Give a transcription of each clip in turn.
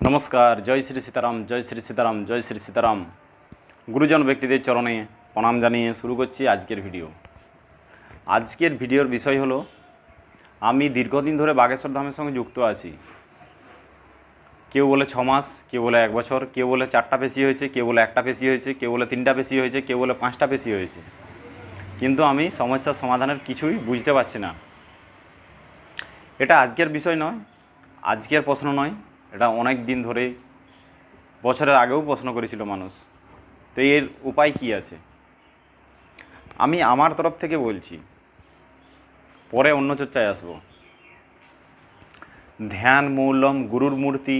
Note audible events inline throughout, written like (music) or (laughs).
নমস্কার, জয় শ্রী সীতারাম, জয় শ্রী সীতারাম, জয় শ্রী সীতারাম। গুরুজন ব্যক্তিদের চরণে প্রণাম জানিয়ে শুরু করছি আজকের ভিডিও। আজকের ভিডিওর বিষয় হলো, আমি দীর্ঘদিন ধরে বাগেশ্বর ধামের সঙ্গে যুক্ত আছি। কেউ বলে ছ মাস, কেউ বলে এক বছর, কেউ বলে চারটা পেশি হয়েছে, কেউ বলে একটা পেশি হয়েছে, কেউ বলে তিনটা পেশি হয়েছে, কেউ বলে পাঁচটা পেশি হয়েছে। কিন্তু আমি সমস্যার সমাধানের কিছুই বুঝতে পারছি না। এটা আজকের বিষয় নয়, আজকের প্রশ্ন নয় এটা অনেক দিন ধরে বছরের আগেও প্রশ্ন করেছিল মানুষ, তো এর উপায় কি আছে? আমি আমার তরফ থেকে বলছি, পরে অন্য চর্চায় আসব। ধ্যান মূলম গুরুর মূর্তি,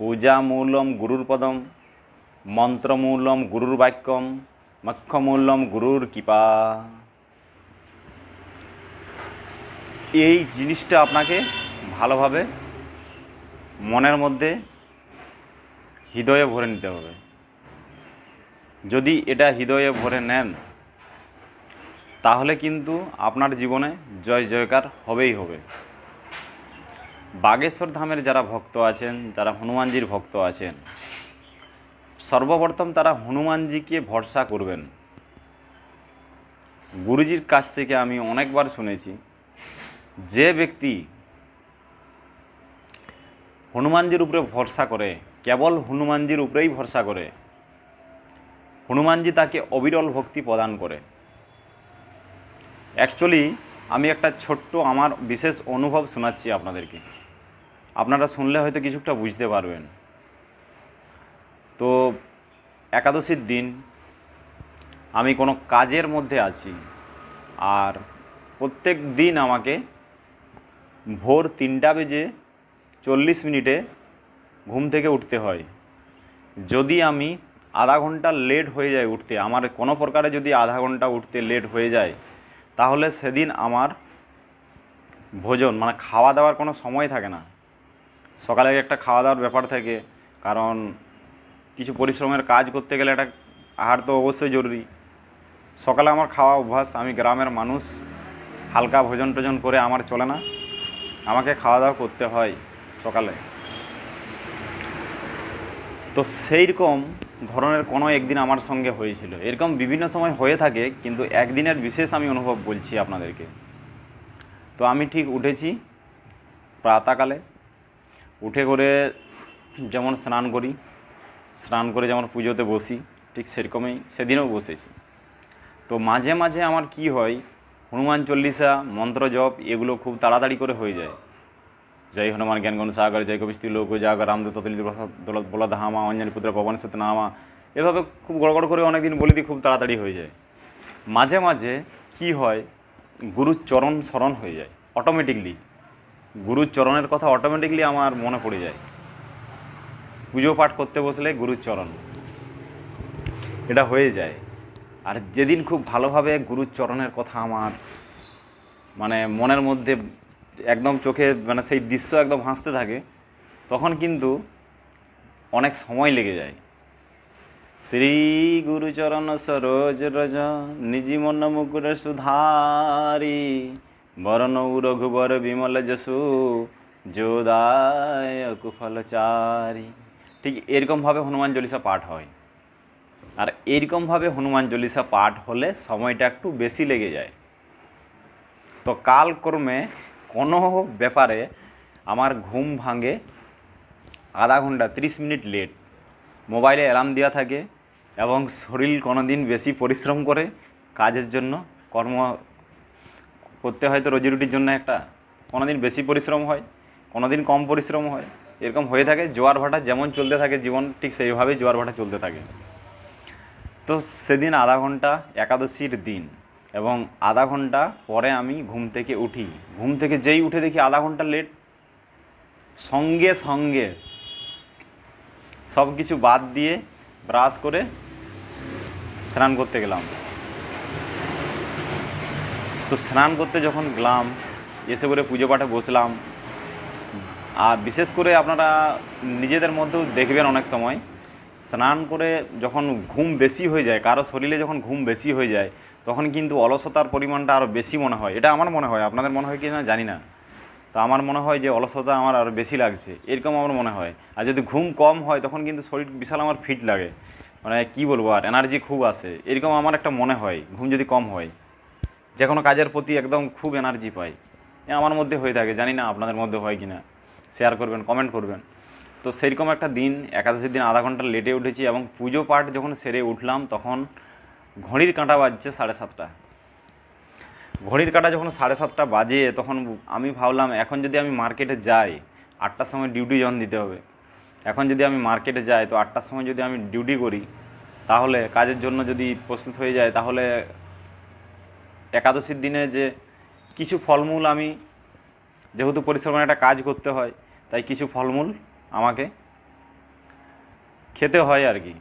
পূজা মূলম গুরুর পদম মন্ত্রমূলম গুরুর বাক্যম মক্ষমূলম গুরুর কৃপা। এই জিনিসটা আপনাকে ভালোভাবে মনের মধ্যে হৃদয়ে ভরে নিতে হবে। যদি এটা হৃদয়ে ভরে নেন, তাহলে কিন্তু আপনার জীবনে জয় জয়কার হবেই হবে। বাগেশ্বর ধামের যারা ভক্ত আছেন, যারা হনুমানজির ভক্ত আছেন, সর্বপ্রথম তারা হনুমানজিকে ভরসা করবেন। গুরুজির কাছ থেকে আমি অনেকবার শুনেছি, যে ব্যক্তি হনুমানজির উপরে ভরসা করে, কেবল হনুমানজির উপরেই ভরসা করে। হনুমানজি তাকে অবিরল ভক্তি প্রদান করে। অ্যাকচুয়ালি আমি একটা ছোট্ট আমার বিশেষ অনুভব শোনাচ্ছি আপনাদেরকে। আপনারা শুনলে হয়তো কিছুটা বুঝতে পারবেন। তো, একাদশীর দিন আমি কোনো কাজের মধ্যে আছি আর প্রত্যেক দিন আমাকে ভোর তিনটা বেজে চল্লিশ মিনিটে ঘুম থেকে উঠতে হয়। যদি আমি আধা ঘণ্টা লেট হয়ে যায় উঠতে, আমার কোনো প্রকারে যদি আধা ঘণ্টা উঠতে লেট হয়ে যায়, তাহলে সেদিন আমার ভোজন মানে খাওয়া দাওয়ার কোনো সময় থাকে না। সকালে একটা খাওয়া দাওয়ার ব্যাপার থাকে, কারণ কিছু পরিশ্রমের কাজ করতে গেলে একটা আহার তো অবশ্যই জরুরি। সকালে আমার খাওয়া অভ্যাস, আমি গ্রামের মানুষ, হালকা ভোজন টোজন করে আমার চলে না। আমাকে খাওয়া দাওয়া করতে হয়। সকালে। তো সেই রকম ধরনের কোনো একদিন আমার সঙ্গে হয়েছিল। এরকম বিভিন্ন সময় হয়ে থাকে, কিন্তু একদিনের বিশেষ আমি অনুভব বলছি আপনাদেরকে। তো আমি ঠিক উঠেছি প্রাতকালে, উঠে করে যেমন স্নান করি, স্নান করে যেমন পুজোতে বসি, ঠিক সেরকমই সেদিনও বসেছি। তো মাঝে মাঝে আমার কি হয়, হনুমান চল্লিশা, মন্ত্র জপ, এগুলো খুব তাড়াতাড়ি করে হয়ে যায়। জয় হনুমান জ্ঞান গণ সাগর জয় কবিস্তি লোক জাগর রামদূত ততলি দৌলত বলদ হামা অঞ্জনী পুত্র পবন নামা এভাবে খুব গড়গড় করে অনেকদিন বলে দিই খুব তাড়াতাড়ি হয়ে যায় মাঝে মাঝে কি হয় গুরুর চরণ স্মরণ হয়ে যায় অটোমেটিকলি গুরুর চরণের কথা অটোমেটিকলি আমার মনে পড়ে যায় পুজো পাঠ করতে বসলে গুরুর চরণ এটা হয়ে যায় আর যেদিন খুব ভালোভাবে গুরুর চরণের কথা আমার মানে মনের মধ্যে একদম চোখে মানে সেই দৃশ্য একদম হাসতে থাকে, তখন কিন্তু অনেক সময় লেগে যায়। শ্রী গুরুচরণ সরোজ রজ নিজি মন মুকুর সুধারি, বরণ রঘুবর বিমল যশু যোদায় কুফলচারি ঠিক এরকমভাবে হনুমান চল্লিশা পাঠ হয়। আর এইরকমভাবে হনুমান চল্লিশা পাঠ হলে সময়টা একটু বেশি লেগে যায়। তো কালক্রমে কোনো ব্যাপারে আমার ঘুম ভাঙে আধা ঘণ্টা, ত্রিশ মিনিট লেট মোবাইলে অ্যালার্ম দেওয়া থাকে এবং শরীর কোনো দিন বেশি পরিশ্রম করে কাজের জন্য কর্ম করতে হয় তো রোজি রুটির জন্য একটা। কোনো দিন বেশি পরিশ্রম হয় কোনো দিন কম পরিশ্রম হয়, এরকম হয়ে থাকে। জোয়ার ভাটা যেমন চলতে থাকে জীবন, ঠিক সেইভাবেই জোয়ার ভাটা চলতে থাকে। তো সেদিন আধা ঘণ্টা একাদশীর দিন এবং আধা ঘণ্টা পরে আমি ঘুম থেকে উঠি। ঘুম থেকে যেই উঠে দেখি আধা ঘণ্টা লেট সঙ্গে সঙ্গে সব কিছু বাদ দিয়ে ব্রাশ করে স্নান করতে গেলাম। তো স্নান করতে যখন গেলাম, এসে করে পুজো পাঠে বসলাম। আর বিশেষ করে আপনারা নিজেদের মধ্যেও দেখবেন অনেক সময়, স্নান করে যখন ঘুম বেশি হয়ে যায়, কারও শরীরে যখন ঘুম বেশি হয়ে যায় তখন কিন্তু অলসতার পরিমাণটা আরও বেশি মনে হয়। এটা আমার মনে হয়, আপনাদের মনে হয় কি না জানি না। তো আমার মনে হয় যে অলসতা আমার আরও বেশি লাগছে, এরকম আমার মনে হয়। আর যদি ঘুম কম হয়, তখন কিন্তু শরীর বিশাল আমার ফিট লাগে। মানে কি বলব, আর এনার্জি খুব আসে। এরকম আমার একটা মনে হয়, ঘুম যদি কম হয়। যে কোনো কাজের প্রতি একদম খুব এনার্জি পাই। আমার মধ্যে হয়ে থাকে, জানি না আপনাদের মধ্যে হয় কি না। শেয়ার করবেন কমেন্ট করবেন। তো সেইরকম একটা দিন, একাদশীর দিন আধা ঘণ্টা লেটে উঠেছি এবং পুজো পাঠ যখন সেরে উঠলাম, তখন ঘড়ির কাঁটা বাজছে সাড়ে সাতটা। ঘড়ির কাঁটা যখন সাড়ে সাতটা বাজে, তখন আমি ভাবলাম, এখন যদি আমি মার্কেটে যাই, আটটার সময় ডিউটি যখন দিতে হবে, এখন যদি আমি মার্কেটে যাই, তো আটটার সময় যদি আমি ডিউটি করি, তাহলে কাজের জন্য যদি প্রস্তুত হয়ে যায় তাহলে একাদশীর দিনে যে কিছু ফলমূল আমি, যেহেতু পরিশ্রমের একটা কাজ করতে হয়, তাই কিছু ফলমূল আমাকে খেতে হয় আর কি।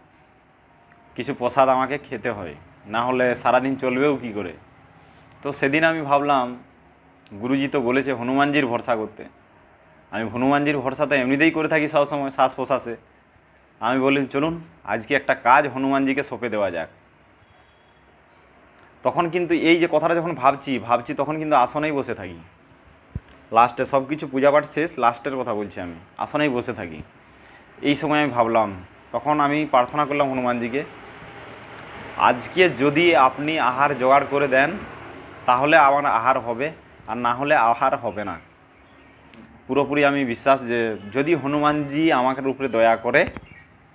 কিছু প্রসাদ আমাকে খেতে হয়। না হলে সারাদিন চলবেও কি করে? তো সেদিন আমি ভাবলাম, গুরুজি তো বলেছে হনুমানজির ভরসা করতে। আমি হনুমানজির ভরসা তো এমনিতেই করে থাকি সবসময় শ্বাস প্রশ্বাসে। আমি বললাম, চলুন, আজকে একটা কাজ হনুমানজিকে সঁপে দেওয়া যাক। তখন কিন্তু এই যে কথাটা যখন ভাবছি ভাবছি তখন কিন্তু আসনেই বসে থাকি। লাস্টে সব কিছু পূজাপাঠ শেষ, লাস্টের কথা বলছি আমি, আসনেই বসে থাকি। এই সময় আমি ভাবলাম, তখন আমি প্রার্থনা করলাম হনুমানজিকে আজকে যদি আপনি আহার জোগাড় করে দেন, তাহলে আমার আহার হবে, আর না হলে আহার হবে না। পুরোপুরি আমি বিশ্বাস যে যদি হনুমানজি আমাকে উপরে দয়া করে,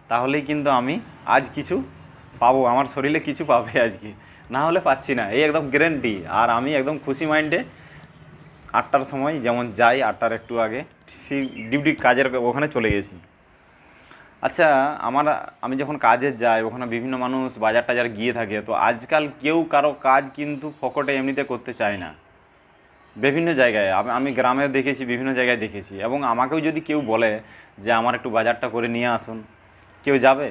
তাহলেই কিন্তু আমি আজ কিছু পাবো, আমার শরীরে কিছু পাবে আজকে। না হলে পাচ্ছি না, এই একদম গ্যারেন্টি আর আমি একদম খুশি মাইন্ডে আটটার সময় যেমন যাই, আটটার একটু আগে, ঠিক ডিউটি কাজের ওখানে চলে গেছি। আচ্ছা আমার, আমি যখন কাজে যাই, ওখানে বিভিন্ন মানুষ বাজার টাজার গিয়ে থাকে, তো আজকাল কেউ কারও কাজ কিন্তু ফকটে এমনিতে করতে চায় না। বিভিন্ন জায়গায়, আমি গ্রামে দেখেছি, বিভিন্ন জায়গায় দেখেছি, এবং আমাকেও যদি কেউ বলে যে আমার একটু বাজারটা করে নিয়ে আসুন, কেউ যাবে?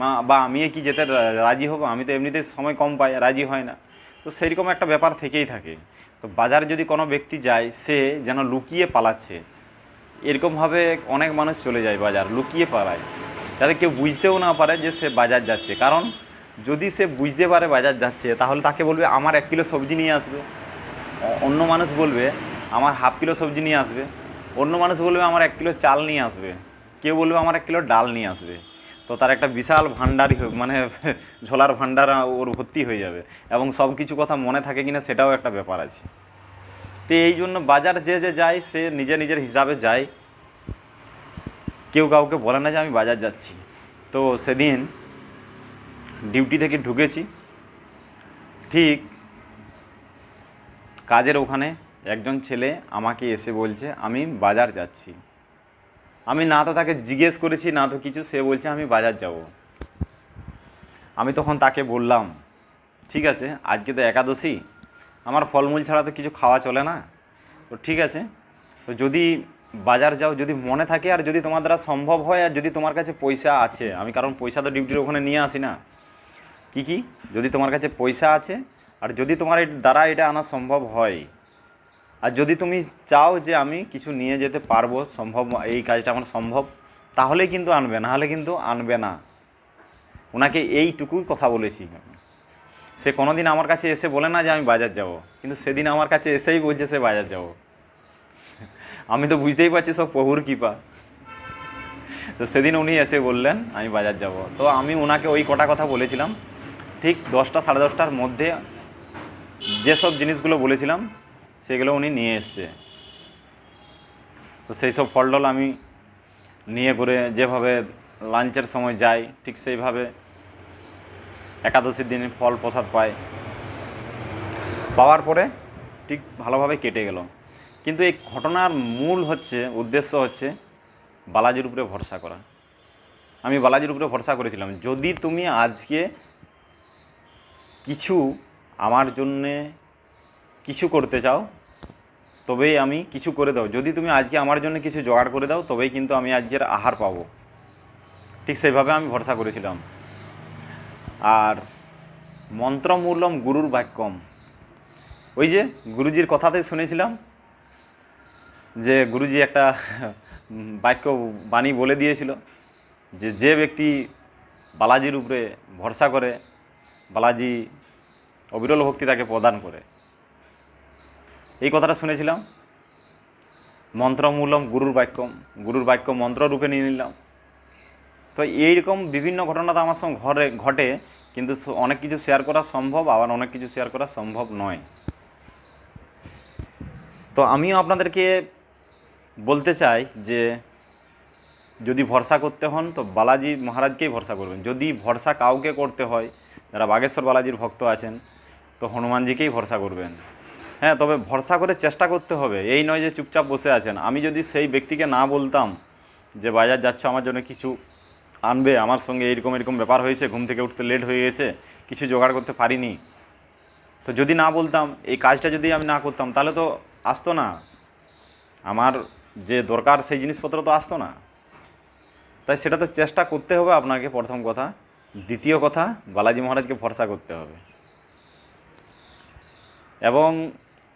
মা, বা আমি কি যেতে রাজি হব? আমি তো এমনিতে সময় কম পাই, রাজি হয় না। তো সেইরকম একটা ব্যাপার থেকেই থাকে। তো বাজারে যদি কোনো ব্যক্তি যায়, সে যেন লুকিয়ে পালাচ্ছে এরকমভাবে অনেক মানুষ চলে যায় বাজার, লুকিয়ে পালায় যাতে কেউ বুঝতেও না পারে যে সে বাজার যাচ্ছে। কারণ যদি সে বুঝতে পারে বাজার যাচ্ছে, তাহলে তাকে বলবে, আমার এক কিলো সবজি নিয়ে আসবে। অন্য মানুষ বলবে, আমার হাফ কিলো সবজি নিয়ে আসবে। অন্য মানুষ বলবে, আমার এক কিলো চাল নিয়ে আসবে। কেউ বলবে, আমার এক কিলো ডাল নিয়ে আসবে। তো তার একটা বিশাল ভাণ্ডারই মানে (laughs) ঝোলার ভাণ্ডার ওর ভর্তি হয়ে যাবে। এবং সব কিছু কথা মনে থাকে কিনা, সেটাও একটা ব্যাপার আছে। তো এই জন্য বাজার যে যে যায়, সে নিজে নিজের হিসাবে যায়। কেউ কাউকে বলে না যে আমি বাজার যাচ্ছি। তো সেদিন ডিউটি থেকে ঢুকেছি। ঠিক কাজের ওখানে একজন ছেলে আমাকে এসে বলছে, আমি বাজার যাচ্ছি। আমি না তো তাকে জিজ্ঞেস করেছি, না তো কিছু, সে বলছে, আমি বাজার যাব। আমি তখন তাকে বললাম, ঠিক আছে, আজকে তো একাদশী আমার ফলমূল ছাড়া তো কিছু খাওয়া চলে না। তো ঠিক আছে। তো যদি বাজার যাও, যদি মনে থাকে আর যদি তোমার দ্বারা সম্ভব হয় আর যদি তোমার কাছে পয়সা আছে, আমি কারণ পয়সা তো ডিউটির ওখানে নিয়ে আসি না। কি কি? যদি তোমার কাছে পয়সা আছে আর যদি তোমার দ্বারা এটা আনা সম্ভব হয়, আর যদি তুমি চাও যে আমি কিছু নিয়ে যেতে পারব, সম্ভব এই কাজটা আমার সম্ভব, তাহলেই কিন্তু আনবে না হলে কিন্তু আনবে না। ওনাকে এইটুকুই কথা বলেছি। সে কোনোদিন আমার কাছে এসে বলে না যে আমি বাজার যাব। কিন্তু সেদিন আমার কাছে এসেই বলছে সে বাজার যাব। আমি তো বুঝতেই পারছি সব প্রভুর কৃপা। তো সেদিন উনি এসে বললেন, আমি বাজার যাব। তো আমি ওনাকে ওই কটা কথা বলেছিলাম। ঠিক দশটা, সাড়ে দশটার মধ্যে যেসব জিনিসগুলো বলেছিলাম, সেগুলো উনি নিয়ে এসছে। তো সেই সব ফল আমি নিয়ে করে যেভাবে লাঞ্চের সময় যাই, ঠিক সেইভাবে একাদশীর দিনে ফল প্রসাদ পাই পাওয়ার পরে ঠিক ভালোভাবে কেটে গেল। কিন্তু এই ঘটনার মূল হচ্ছে, উদ্দেশ্য হচ্ছে বালাজির উপরে ভরসা করা। আমি বালাজির উপরে ভরসা করেছিলাম, যদি তুমি আজকে কিছু আমার জন্যে কিছু করতে চাও, তবেই আমি কিছু করে দাও। যদি তুমি আজকে আমার জন্য কিছু জোগাড় করে দাও, তবেই কিন্তু আমি আজকের আহার পাবো। ঠিক সেইভাবে আমি ভরসা করেছিলাম। আর মন্ত্রমূলম গুরুর বাক্যম। ওই যে গুরুজির কথাতে শুনেছিলাম যে গুরুজি একটা বাক্য বাণী বলে দিয়েছিল যে যে ব্যক্তি বালাজির উপরে ভরসা করে, বালাজি অবিরল ভক্তি তাকে প্রদান করে। এই কথাটা শুনেছিলাম। মন্ত্রমূলম গুরুর বাক্যম, গুরুর বাক্য মন্ত্র রূপে নিয়ে নিলাম। তো এইরকম বিভিন্ন ঘটনা তো আমার সঙ্গে ঘরে, ঘটে, কিন্তু অনেক কিছু শেয়ার করা সম্ভব, আবার অনেক কিছু শেয়ার করা সম্ভব নয়। তো আমিও আপনাদেরকে বলতে চাই যে, যদি ভরসা করতে হন, তো বালাজি মহারাজকেই ভরসা করবেন। যদি ভরসা কাউকে করতে হয়, যারা বাগেশ্বর বালাজির ভক্ত আছেন, তো হনুমানজিকেই ভরসা করবেন। হ্যাঁ তবে ভরসা করে চেষ্টা করতে হবে। এই নয় যে চুপচাপ বসে আছেন। আমি যদি সেই ব্যক্তিকে না বলতাম যে বাজার যাচ্ছ, আমার জন্য কিছু আনবে, আমার সঙ্গে এরকম এরকম ব্যাপার হয়েছে, ঘুম থেকে উঠতে লেট হয়ে গেছে, কিছু জোগাড় করতে পারিনি। তো যদি না বলতাম, এই কাজটা যদি আমি না করতাম, তাহলে তো আসতো না। আমার যে দরকার, সেই জিনিসপত্র তো আসতো না। তাই সেটা তো চেষ্টা করতে হবে আপনাকে প্রথম কথা। দ্বিতীয় কথা, বালাজি মহারাজকে ভরসা করতে হবে। এবং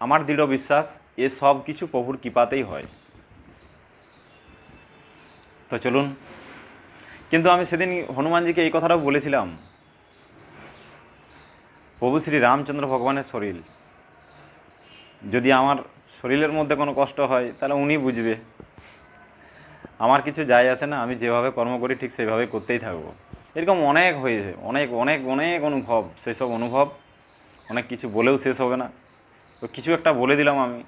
আমার দৃঢ় বিশ্বাস, এ সব কিছু প্রভুর কৃপাতেই হয়। তো চলুন কিন্তু আমি সেদিন হনুমানজিকে এই কথাটাও বলেছিলাম। প্রভু শ্রী রামচন্দ্র ভগবানের শরীর। যদি আমার শরীরের মধ্যে কোনো কষ্ট হয়, তাহলে উনি বুঝবে। আমার কিছু যায় আসে না, আমি যেভাবে কর্ম করি, ঠিক সেভাবে করতেই থাকব। এরকম অনেক হয়েছে, অনেক অনেক অনেক অনুভব, সেসব অনুভব। অনেক কিছু বলেও শেষ হবে না। তো কিছু একটা বলে দিলাম আমি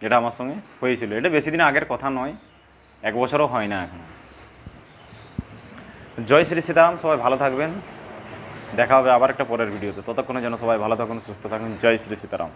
এটা আমার সঙ্গে হয়েছিল। এটা বেশি দিন আগের কথা নয়, এক বছরও হয় না এখন। জয় শ্রী সীতারাম, সবাই ভালো থাকবেন। দেখা হবে আবার একটা পরের ভিডিওতে। ততক্ষণে যেন সবাই ভালো থাকুন, সুস্থ থাকুন। জয় শ্রী সীতারাম।